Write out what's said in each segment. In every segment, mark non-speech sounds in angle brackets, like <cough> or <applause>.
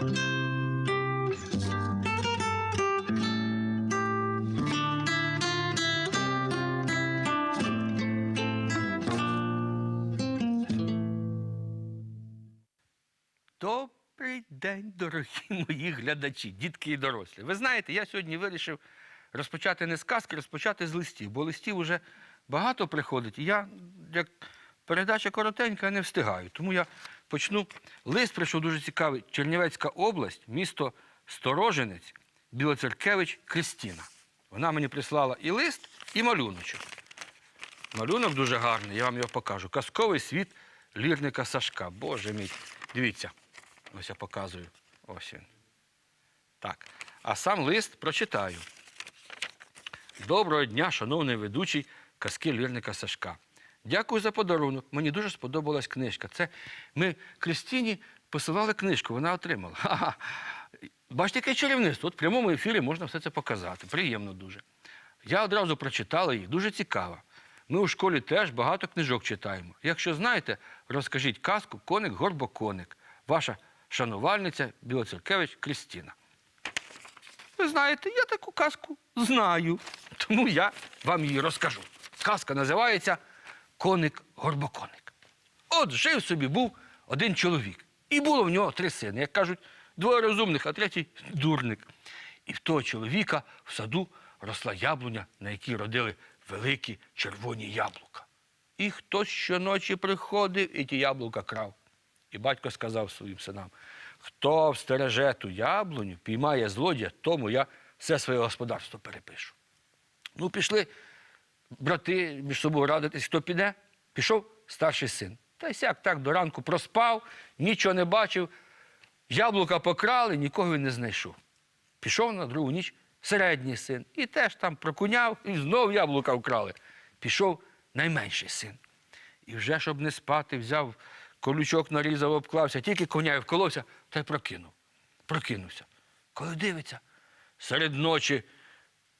Добрий день, дорогі <laughs> мої глядачі, дітки і дорослі. Ви знаєте, я сьогодні вирішив розпочати не з казки, розпочати з листів, бо листів вже багато приходить. І я, як передача коротенька, не встигаю. Тому я почну. Лист прийшов дуже цікавий. Чернівецька область, місто Сторожинець, Білоцеркевич Кристіна. Вона мені прислала і лист, і малюночок. Малюнок дуже гарний, я вам його покажу. Казковий світ лірника Сашка. Боже мій. Дивіться, ось я показую. Ось він. Так. А сам лист прочитаю. Доброго дня, шановний ведучий казки лірника Сашка. Дякую за подарунок. Мені дуже сподобалась книжка. Це ми Кристині посилали книжку, вона отримала. <laughs> Бачите, яке чарівництво. От в прямому ефірі можна все це показати. Приємно дуже. Я одразу прочитала її, дуже цікаво. Ми у школі теж багато книжок читаємо. Якщо знаєте, розкажіть казку Коник Горбоконик. Ваша шанувальниця Білоцеркевич Крістіна. Ви знаєте, я таку казку знаю, тому я вам її розкажу. Казка називається Коник Горбоконик. От жив собі був один чоловік, і було в нього три сини. Як кажуть, двоє розумних, а третій дурник. І в того чоловіка в саду росла яблуня, на якій родили великі червоні яблука. І хтось щоночі приходив і ті яблука крав. І батько сказав своїм синам: хто встереже ту яблуню, піймає злодія, тому я все своє господарство перепишу. Ну, пішли брати між собою радитись, хто піде. Пішов старший син. Та й сяк так до ранку проспав, нічого не бачив. Яблука покрали, нікого він не знайшов. Пішов на другу ніч середній син. І теж там прокуняв, і знов яблука вкрали. Пішов найменший син. І вже, щоб не спати, взяв колючок нарізав, обклався, тільки коня вколовся, та й прокинув. Прокинувся. Коли дивиться, серед ночі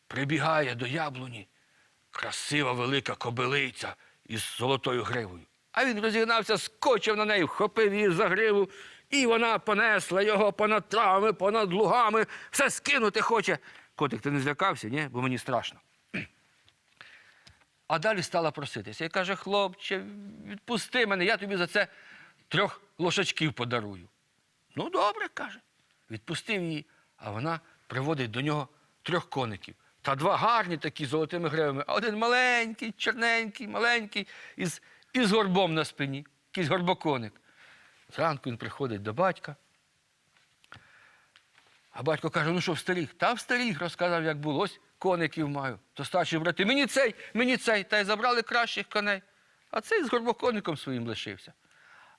прибігає до яблуні красива велика кобилиця із золотою гривою. А він розігнався, скочив на неї, вхопив її за гриву, і вона понесла його понад травами, понад лугами, все скинути хоче. Котик, ти не злякався, ні? Бо мені страшно. А далі стала проситися. І каже, хлопче, відпусти мене, я тобі за це трьох лошачків подарую. Ну, добре, каже. Відпустив її, а вона приводить до нього трьох коників. Та два гарні такі з золотими гривами, а один маленький, чорненький, маленький, із, із горбом на спині, якийсь горбоконик. Зранку він приходить до батька. А батько каже: ну що, встаріг? Та встаріг, розказав, як було. Ось коників маю. То старші брати, мені цей, мені цей, та й забрали кращих коней. А цей з горбокоником своїм лишився.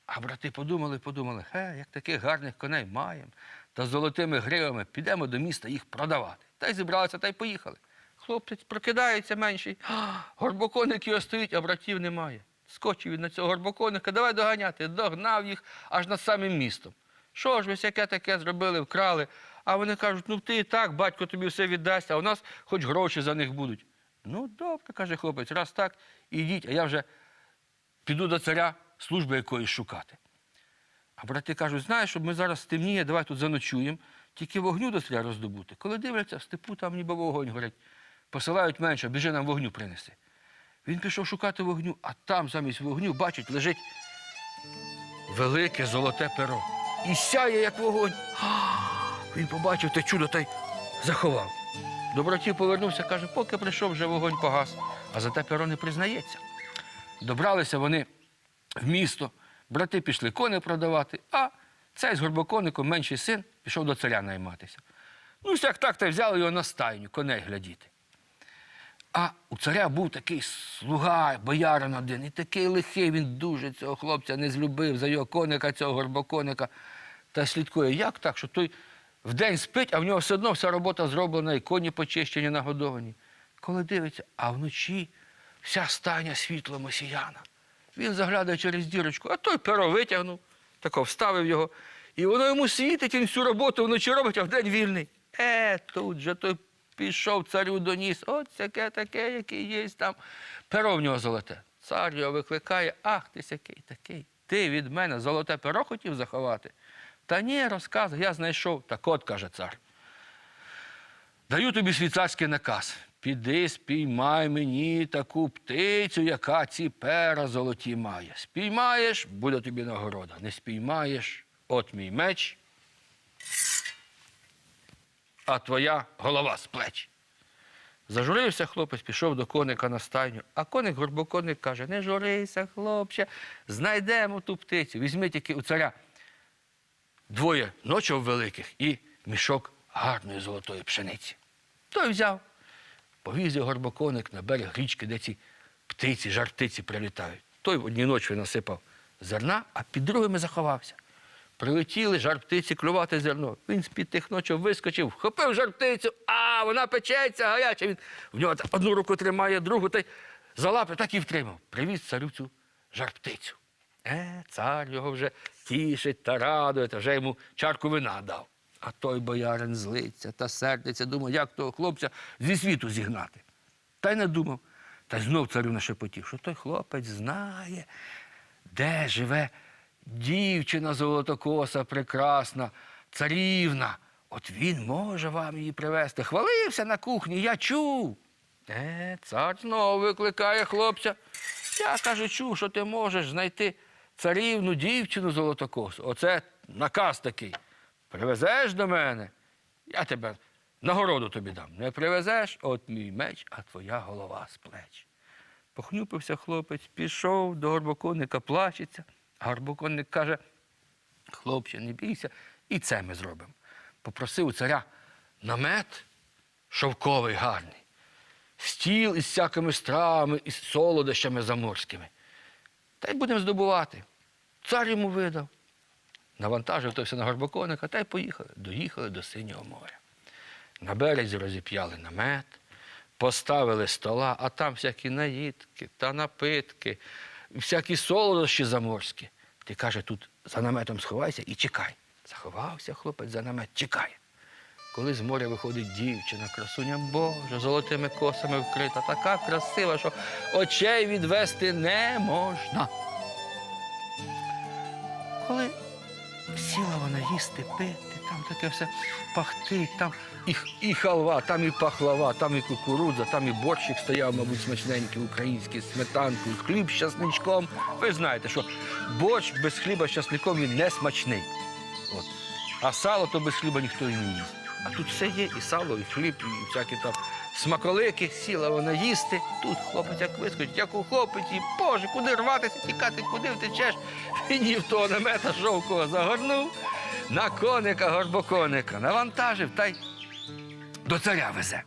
А брати подумали, подумали, хе, як таких гарних коней маємо, та золотими гривами підемо до міста їх продавати. Та й зібралися, та й поїхали. Хлопець прокидається менший, а, горбоконик його стоїть, а братів немає. Скочив він на цього горбоконика, давай доганяти, догнав їх аж над самим містом. Що ж ви всяке таке зробили, вкрали? А вони кажуть, ну ти і так, батько тобі все віддасть, а у нас хоч гроші за них будуть. Ну, добре, каже хлопець, раз так, ідіть, а я вже піду до царя служби якоїсь шукати. А брати кажуть, знаєш, щоб ми зараз стемніє, давай тут заночуємо, тільки вогню до царя роздобути. Коли дивляться, в степу там ніби вогонь горить. Посилають менше, біжи нам вогню принеси. Він пішов шукати вогню, а там замість вогню, бачить, лежить велике золоте перо. І сяє, як вогонь. Він побачив те чудо та й заховав. До братів повернувся, каже, поки прийшов, вже вогонь погас, а за те перо не признається. Добралися вони в місто, брати пішли кони продавати, а цей з горбокоником, менший син, пішов до царя найматися. Ну, як так, та взяли його на стайню, коней глядіти. А у царя був такий слуга, боярин один, і такий лихий, він дуже цього хлопця не злюбив за його коника, цього горбоконика. Та слідкує, як так, що той вдень спить, а в нього все одно вся робота зроблена, і коні почищені, нагодовані. Коли дивиться, а вночі вся стайня світлом осіяна. Він заглядає через дірочку, а той перо витягнув, тако вставив його, і воно йому світить, він всю роботу вночі робить, а вдень вільний. Е, тут же той пішов царю доніс. От таке таке, який є там. Перо в нього золоте. Цар його викликає, ах ти сякий такий. Ти від мене золоте перо хотів заховати. Та ні, розказуй, я знайшов. Так от, каже цар. Даю тобі свій царський наказ. Піди, спіймай мені таку птицю, яка ці пера золоті має. Спіймаєш, буде тобі нагорода. Не спіймаєш, от мій меч, а твоя голова з плеч. Зажурився хлопець, пішов до коника на стайню, а коник горбоконик каже: не журися, хлопче, знайдемо ту птицю. Візьми тільки у царя двоє ночів великих і мішок гарної золотої пшениці. Той взяв, повіз його горбоконик на берег річки, де ці птиці, жартиці прилітають. Той в одній ночі насипав зерна, а під другими заховався. Прилетіли жар птиці клювати зерно. Він з-під тих ночів вискочив, вхопив жар птицю, а вона печеться, гаряча. Він в нього одну руку тримає, другу та й за лапи так і втримав. Привіз царю цю жар птицю. Е, цар його вже тішить та радує, та вже йому чарку вина дав. А той боярин злиться та сердиться, думає, як того хлопця зі світу зігнати. Та й не думав. Та й знов царю нашепотів, що той хлопець знає, де живе дівчина золотокоса, прекрасна, царівна. От він може вам її привезти. Хвалився на кухні, я чув. Е, цар знову викликає хлопця. Я кажу, чув, що ти можеш знайти царівну дівчину золотокосу. Оце наказ такий. Привезеш до мене, я тебе нагороду тобі дам. Не привезеш, от мій меч, а твоя голова з плеч. Похнюпився хлопець, пішов до горбоконника, плачеться. А горбоконник каже: хлопче, не бійся, і це ми зробимо. Попросив у царя намет шовковий гарний, стіл із всякими стравами, із солодощами заморськими. Та й будемо здобувати. Цар йому видав. Навантажив то все на горбоконника та й поїхали. Доїхали до Синього моря. На березі розіп'яли намет, поставили стола, а там всякі наїдки та напитки, всякі солодощі заморські. Ти каже, тут за наметом сховайся і чекай. Заховався хлопець за намет, чекає. Коли з моря виходить дівчина, красуня Божа, золотими косами вкрита, така красива, що очей відвести не можна. Коли сіла вона їсти, пити, там таке все пахтить, там і, і халва, там і пахлава, там і кукурудза, там і борщик стояв, мабуть, смачненький, український, з сметанкою, хліб з часничком. Ви знаєте, що борщ без хліба з часником він не смачний. От. А сало то без хліба ніхто і не їсть. А тут все є, і сало, і хліб, і всякі там смаколики, сіла вона їсти. Тут хлопець як вискочить, як ухопить, і Боже, куди рватися, тікати, куди втечеш. Її в того намета шовкового загорнув, на коника, горбоконика, навантажив та й до царя везе.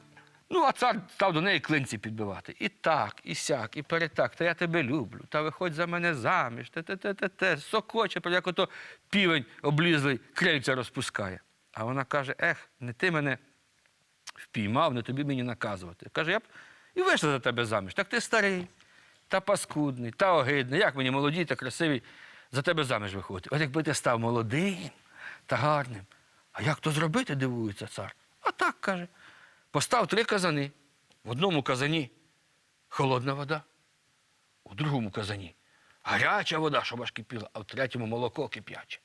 Ну, а цар став до неї клинці підбивати. І так, і сяк, і перетак. Та я тебе люблю, та виходь за мене заміж, те те те те те сокоче, як ото півень облізлий, крильця розпускає. А вона каже: ех, не ти мене впіймав, не тобі мені наказувати. Каже, я б і вийшла за тебе заміж. Так ти старий, та паскудний, та огидний. Як мені молоді та красиві за тебе заміж виходити? От якби ти став молодим та гарним. А як то зробити, дивується цар. А так каже. Постав три казани. В одному казані холодна вода, у другому казані гаряча вода, щоб аж кипіла, а в третьому молоко кип'яче.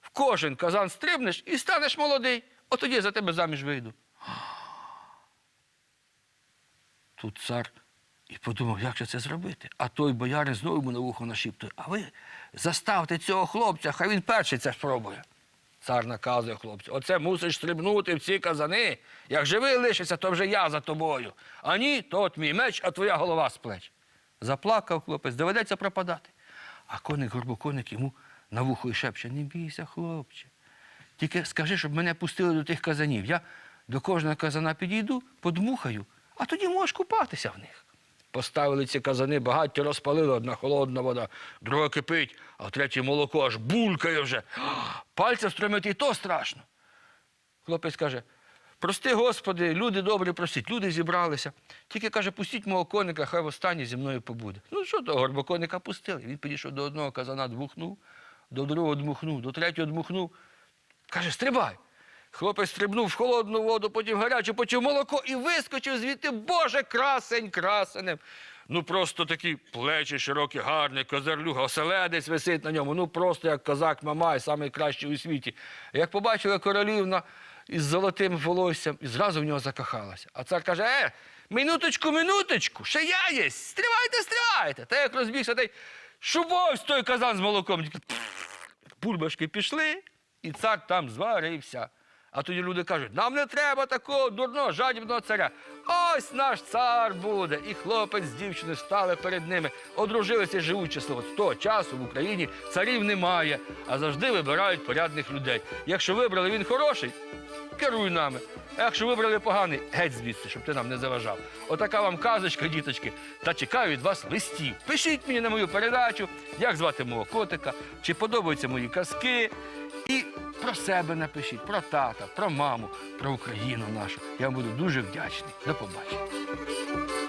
В кожен казан стрибнеш і станеш молодий. От тоді я за тебе заміж вийду. Тут цар і подумав, як же це зробити. А той боярин знову на вухо нашіптує. А ви заставте цього хлопця, хай він перший це спробує. Цар наказує хлопцю, оце мусиш стрибнути в ці казани. Як живий лишишся, то вже я за тобою. А ні, то от мій меч, а твоя голова з плеч. Заплакав хлопець, доведеться пропадати. А коник горбоконик йому на вухо і шепче, не бійся, хлопче. Тільки скажи, щоб мене пустили до тих казанів. Я до кожного казана підійду, подмухаю, а тоді можеш купатися в них. Поставили ці казани, багаття розпалили, одна холодна вода, друга кипить, а в третє молоко аж булькає вже. Пальця стромити і то страшно. Хлопець каже: прости, Господи, люди добрі, простіть, люди зібралися. Тільки каже, пустіть мого коника, хай востаннє зі мною побуде. Ну що того горбоконика пустили? Він підійшов до одного казана, дмухнув, до другого дмухнув, до третього дмухнув. Каже, стрибай. Хлопець стрибнув в холодну воду, потім гарячу, потім молоко і вискочив звідти, Боже, красень красенем. Ну просто такі плечі широкі, гарні, козарлюга, оселедець висить на ньому. Ну просто як козак Мамай, найкращий у світі. Як побачила королівна із золотим волоссям, і зразу в нього закохалася. А цар каже: е, минуточку, минуточку, ще я є, стривайте, стривайте. Та як розбігся, та й той казан з молоком. Тільки пішли, і цар там зварився. А тоді люди кажуть, нам не треба такого дурного, жадібного царя. Ось наш цар буде. І хлопець з дівчиною стали перед ними, одружилися і живуть щасливо. З того часу в Україні царів немає, а завжди вибирають порядних людей. Якщо вибрали він хороший, керуй нами. А якщо вибрали поганий, геть звідси, щоб ти нам не заважав. Отака вам казочка, діточки. Та чекаю від вас листів. Пишіть мені на мою передачу, як звати мого котика, чи подобаються мої казки. І про себе напишіть, про тата, про маму, про Україну нашу. Я вам буду дуже вдячний. До побачення.